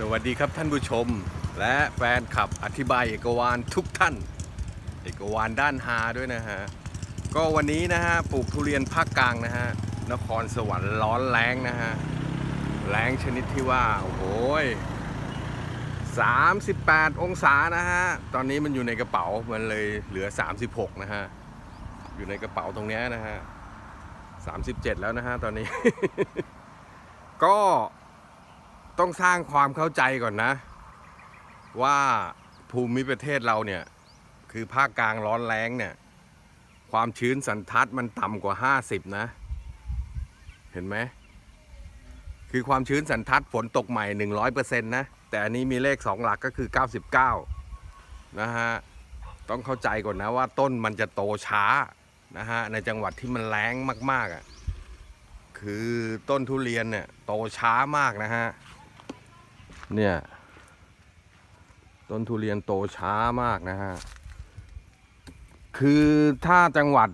สวัสดีครับท่านผู้ชม และแฟนขับอธิบายเอกวานทุกท่าน เอกวานด้านฮาด้วยนะฮะ ก็วันนี้นะฮะปลูกทุเรียนภาคกลางนะฮะนครสวรรค์ร้อนแรงนะฮะแรงชนิดที่ว่า โอ้โห38 องศานะฮะ ตอนนี้มันอยู่ในกระเป๋ามันเลยเหลือ 36 นะฮะ อยู่ในกระเป๋าตรงนี้นะฮะ 37 แล้วนะฮะตอนนี้ ก็ ต้องสร้างความเข้าใจก่อนนะ ว่าภูมิประเทศเราเนี่ย คือภาคกลางร้อนแรงเนี่ย ความชื้นสันทัดมันต่ำกว่า 50 นะ เห็นไหม คือความชื้นสันทัดฝนตกใหม่ 100%นะ แต่อันนี้มีเลข 2 หลักก็คือ 99 นะฮะ ต้องเข้าใจก่อนนะว่าต้นมันจะโตช้านะฮะ ในจังหวัดที่มันแรงมากๆอะคือต้นทุเรียนเนี่ย โตช้ามากนะฮะ เนี่ย ต้นทุเรียนโตช้ามากนะฮะ คือถ้าจังหวัด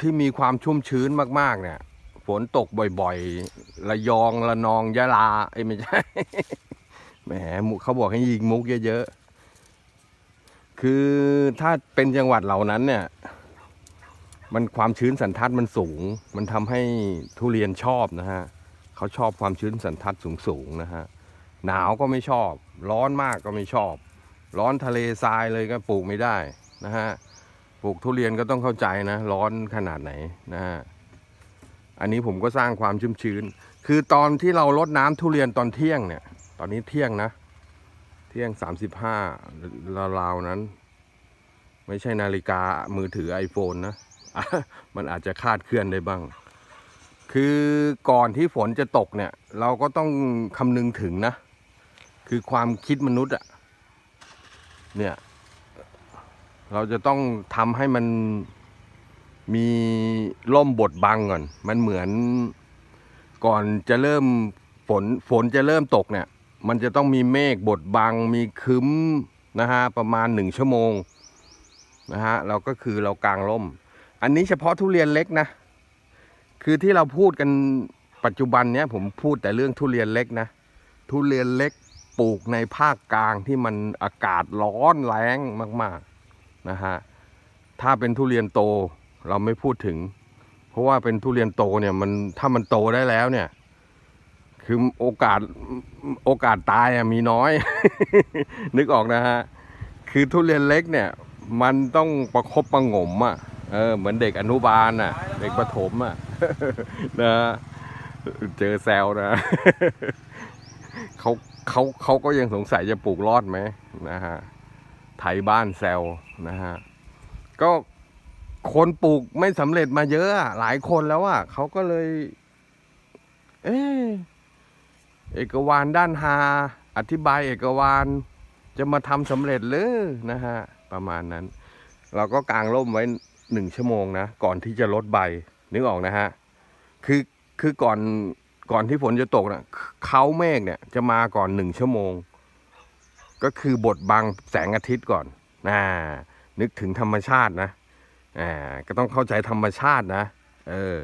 ที่มีความชุ่มชื้นมากๆ เนี่ย ฝนตกบ่อยๆ ระยองระนองยะลาเอ้ไม่ใช่ แหมเขาบอกให้ยิงมุกเยอะๆ คือถ้าเป็นจังหวัดเหล่านั้นเนี่ย มันความชื้นสันทัดมันสูง มันทำให้ทุเรียนชอบนะฮะ เขาชอบความชื้นสันทัดสูงๆ นะฮะ หนาวก็ไม่ชอบ ร้อนมากก็ไม่ชอบ ร้อนทะเลทรายเลยก็ปลูกไม่ได้นะฮะปลูกทุเรียนก็ต้องเข้าใจนะ ร้อนขนาดไหนนะฮะอันนี้ผมก็สร้างความชุ่มชื้น คือตอนที่เราลดน้ำทุเรียนตอนเที่ยงเนี่ย ตอนนี้เที่ยงนะ เที่ยงสามสิบห้าราวๆนั้น ไม่ใช่นาฬิกามือถือ iPhone นะ มันอาจจะคาดเคลื่อนได้บ้าง คือก่อนที่ฝนจะตกเนี่ย เราก็ต้องคำนึงถึงนะ คือความคิดมนุษย์อะเนี่ย เราจะต้องทำให้มันมีร่มบดบังก่อน มันเหมือนก่อนจะเริ่มฝนฝนจะเริ่มตกเนี่ย มันจะต้องมีเมฆบดบัง มีคึ้มนะฮะประมาณหนึ่งชั่วโมงนะฮะเราก็คือเรากางร่ม อันนี้เฉพาะทุเรียนเล็กนะ คือที่เราพูดกันปัจจุบันเนี้ยผมพูดแต่เรื่องทุเรียนเล็กนะ ทุเรียนเล็ก ปลูกในภาคกลางที่มันอากาศร้อนแรงมากๆนะฮะถ้าเป็นทุเรียนโตเราไม่พูดถึง เพราะว่าเป็นทุเรียนโตเนี่ยมันถ้ามันโตได้แล้วเนี่ย คือโอกาสโอกาสตายมีน้อย นึกออกนะฮะคือทุเรียนเล็กเนี่ย มันต้องประคบประงมอะเออเหมือนเด็กอนุบาลอะ เด็กประถมอะนะเจอแซวนะเขา เขาเขาก็ยังสงสัยจะปลูกรอดไหมนะฮะไทยบ้านแซวนะฮะก็คนปลูกไม่สำเร็จมาเยอะอะหลายคนแล้วอะเขาก็เลย เอะเอกวานด้านฮาอธิบายเอกวานจะมาทำสำเร็จหรือนะฮะประมาณนั้น เราก็กางร่มไว้หนึ่งชั่วโมงนะ ก่อนที่จะลดใบนึกออกนะฮะคือคือก่อน ก่อนที่ฝนจะตกนะเขาเมฆเนี่ยจะมาก่อนหนึ่งชั่วโมง ก็คือบดบังแสงอาทิตย์ก่อนนะนึกถึงธรรมชาตินะอ่าก็ต้องเข้าใจธรรมชาตินะเออ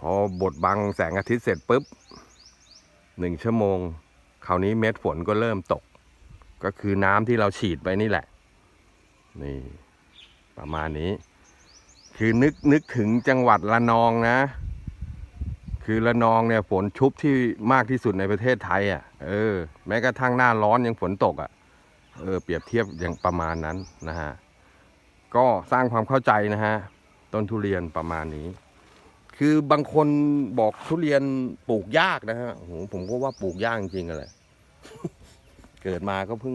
พอบดบังแสงอาทิตย์เสร็จปุ๊บหนึ่งชั่วโมง คราวนี้เม็ดฝนก็เริ่มตก ก็คือน้ำที่เราฉีดไปนี่แหละ นี่ ประมาณนี้ คือนึกนึกถึงจังหวัดละนองนะ คือละนองเนี่ยฝนชุบที่มากที่สุดในประเทศไทยอะเออแม้กระทั่งหน้าร้อนยังฝนตกอะเออเปรียบเทียบอย่างประมาณนั้นนะฮะก็สร้างความเข้าใจนะฮะต้นทุเรียนประมาณนี้ คือบางคนบอกทุเรียนปลูกยากนะฮะโหผมก็ว่าปลูกยากจริงๆอะไรเกิดมาก็เพิ่ง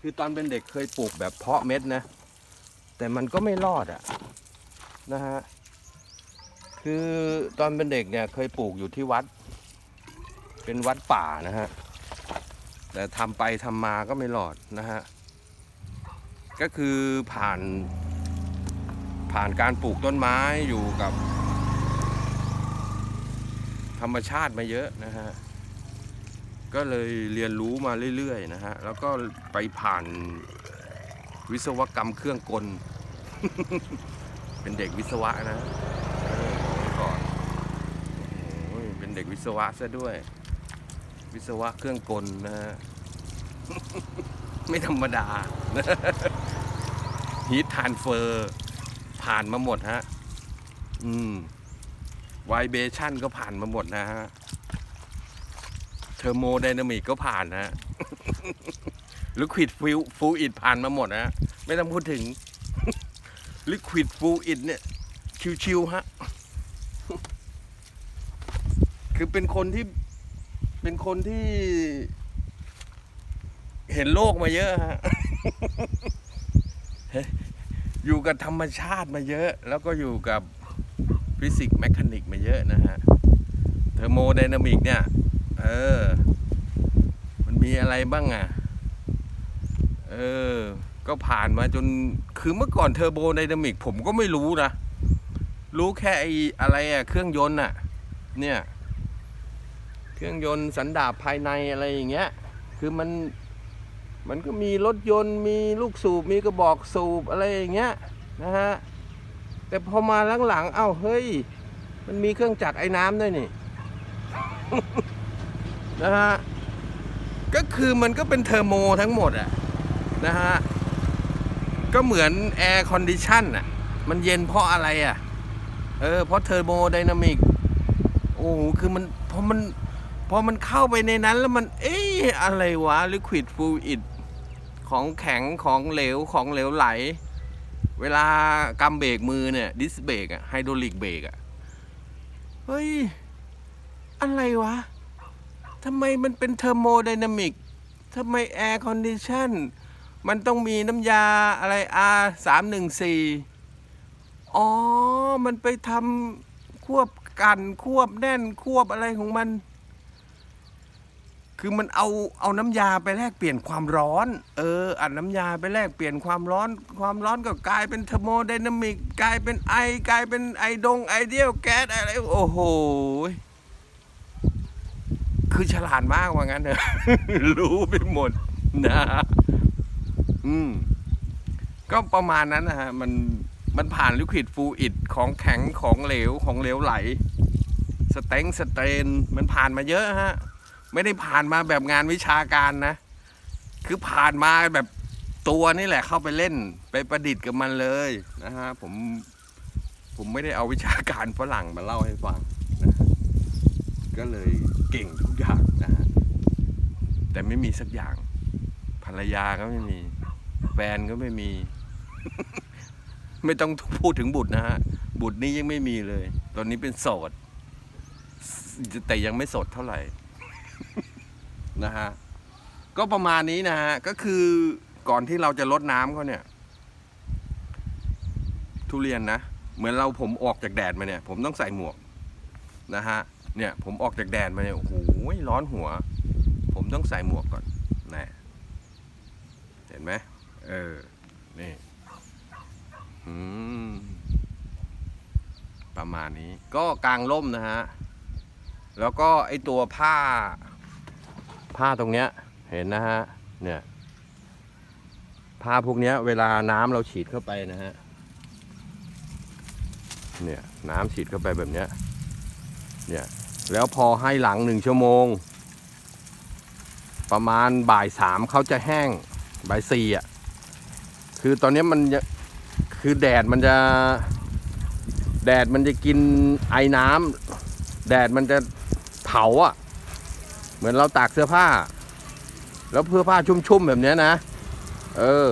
คือตอนเป็นเด็กเคยปลูกแบบเพาะเม็ดนะ แต่มันก็ไม่รอดอะนะฮะ คือตอนเป็นเด็กเนี่ยเคยปลูกอยู่ที่วัด เป็นวัดป่านะฮะ แต่ทำไปทำมาก็ไม่รอดนะฮะ ก็คือผ่านผ่านการปลูกต้นไม้อยู่กับ ธรรมชาติมาเยอะนะฮะ ก็เลยเรียนรู้มาเรื่อยๆนะฮะ แล้วก็ไปผ่านวิศวกรรมเครื่องกล เป็นเด็กวิศวะนะ เด็กวิศวะซะด้วย วิศวะเครื่องกลนะฮะไม่ธรรมดาฮีททานเฟอร์ผ่านมาหมดฮะ อืมไวเบชั่นก็ผ่านมาหมดนะฮะ เทอร์โมไดนามิกก็ผ่านนะฮะลิควิดฟิวฟูอิดผ่านมาหมดนะฮะ ไม่ต้องพูดถึงลิควิดฟูอิดเนี่ย ชิวๆฮะ คือเป็นคนที่เป็นคนที่ เห็นโลกมาเยอะฮะอยู่กับธรรมชาติมาเยอะ แล้วก็อยู่กับฟิสิกส์แมคานิกมาเยอะนะฮะเทอร์โมไดนามิกเนี่ย เออ มันมีอะไรบ้างอะ เออ ก็ผ่านมาจน คือเมื่อก่อนเทอร์โบไดนามิกผมก็ไม่รู้นะ รู้แค่ไอ้อะไรอะ เครื่องยนต์อะ เนี่ย เครื่องยนต์สันดาปภายในอะไรอย่างเงี้ย คือมันมันก็มีรถยนต์มีลูกสูบมีกระบอกสูบอะไรอย่างเงี้ยนะฮะแต่พอมาหลังๆเอ้าเฮ้ย มันมีเครื่องจักรไอ้น้ำด้วยนี่นะฮะก็คือมันก็เป็นเทอร์โมทั้งหมดอะนะฮะก็เหมือนแอร์คอนดิชันอะมันเย็นเพราะอะไรอะเออเพราะเทอร์โมไดนามิกโอ้โหคือมันพอมัน พอมันเข้าไปในนั้นแล้วมัน เอ๊ะอะไรวะลิควิดฟูอิดของแข็งของเหลวของเหลวไหล เวลากำเบรกมือเนี่ยดิสเบรกอะไฮดรอลิกเบรกอะเฮ้ย อะไรวะทำไมมันเป็นเทอร์โมไดนามิกทำไมแอร์คอนดิชันมันต้องมีน้ำยาอะไร R 3 1 4อ๋อ มันไปทำควบกันควบแน่นควบอะไรของมัน คือมันเอาเอาน้ำยาไปแลกเปลี่ยนความร้อน เอออัดน้ำยาไปแลกเปลี่ยนความร้อน ความร้อนก็กลายเป็นเทอร์โมไดนามิกกลายเป็นไอกลายเป็นไอดงไอเดียลแก๊สอะไรโอ้โหคือฉลาดมากว่างั้นเถอะรู้ไปหมดนะอืมก็ประมาณนั้นนะฮะ มันมันผ่านลิควิดฟูอิดของแข็งของเหลวของเหลวไหล สเต็งสเตนมันผ่านมาเยอะฮะ ไม่ได้ผ่านมาแบบงานวิชาการนะ คือผ่านมาแบบตัวนี่แหละเข้าไปเล่นไปประดิษฐ์กับมันเลยนะฮะผมผมไม่ได้เอาวิชาการฝรั่งมาเล่าให้ฟังนะก็เลยเก่งทุกอย่างนะฮะแต่ไม่มีสักอย่าง ภรรยาก็ไม่มี แฟนก็ไม่มี ไม่ต้องพูดถึงบุตรนะฮะ บุตรนี้ยังไม่มีเลย ตอนนี้เป็นโสด แต่ยังไม่สดเท่าไหร่ นะฮะก็ประมาณนี้นะฮะก็คือก่อนที่เราจะลดน้ำเขาเนี่ย ทุเรียนนะ เหมือนเราผมออกจากแดดมาเนี่ย ผมต้องใส่หมวกนะฮะเนี่ย ผมออกจากแดดมาเนี่ยโอ้โหร้อนหัว ผมต้องใส่หมวกก่อนนะเห็นไหมเออนี่ประมาณนี้ก็กลางร่มนะฮะ แล้วก็ไอตัวผ้า ผ้าตรงเนี้ยเห็นนะฮะเนี่ยผ้าพวกเนี้ยเวลาน้ำเราฉีดเข้าไปนะฮะเนี่ยน้ำฉีดเข้าไปแบบเนี้ยเนี่ยแล้วพอให้หลังหนึ่งชั่วโมง ประมาณบ่ายสามเขาจะแห้งบ่ายสี่อะคือตอนนี้มันจะคือแดดมันจะ แดดมันจะกินไอ้น้ำแดดมันจะ เผาอะ เหมือนเราตากเสื้อผ้า แล้วเสื้อผ้าชุ่มๆแบบนี้นะ เออ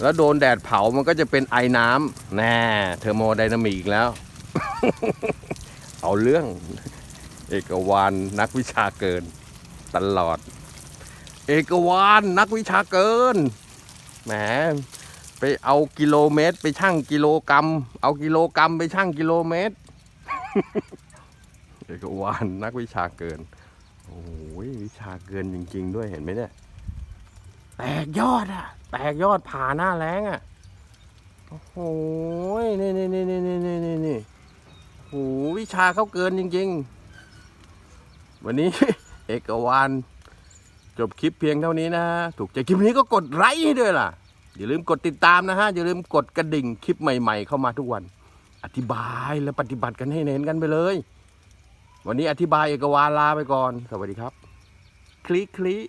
แล้วโดนแดดเผามันก็จะเป็นไอ้น้ำแน่เทอร์โมไดนามิกอีกแล้ว เอาเรื่อง เอกวานนักวิชาเกิน ตลอด เอกวานนักวิชาเกินแหมไปเอากิโลเมตร ไปชั่งกิโลกรัม เอากิโลกรัมไปชั่งกิโลเมตร เอกวานนักวิชาเกิน โอ้ยวิชาเกินจริง ๆ ด้วยเห็นไหมเนี่ย แตกยอดอะ แตกยอดผ่าหน้าแรงอะ โอ้โหนี่นี่นี่นี่นี่นี่นี่โอ้โหวิชาเขาเกินจริง ๆ วันนี้เอกวานจบคลิปเพียงเท่านี้นะฮะ ถูกใจคลิปนี้ก็กดไลค์ให้ด้วยล่ะ อย่าลืมกดติดตามนะฮะ อย่าลืมกดกระดิ่งคลิปใหม่ ๆ เข้ามาทุกวัน อธิบายและปฏิบัติกันให้เน้นกันไปเลย วันนี้อธิบายเอกวานลาไปก่อน สวัสดีครับ คลิกคลิก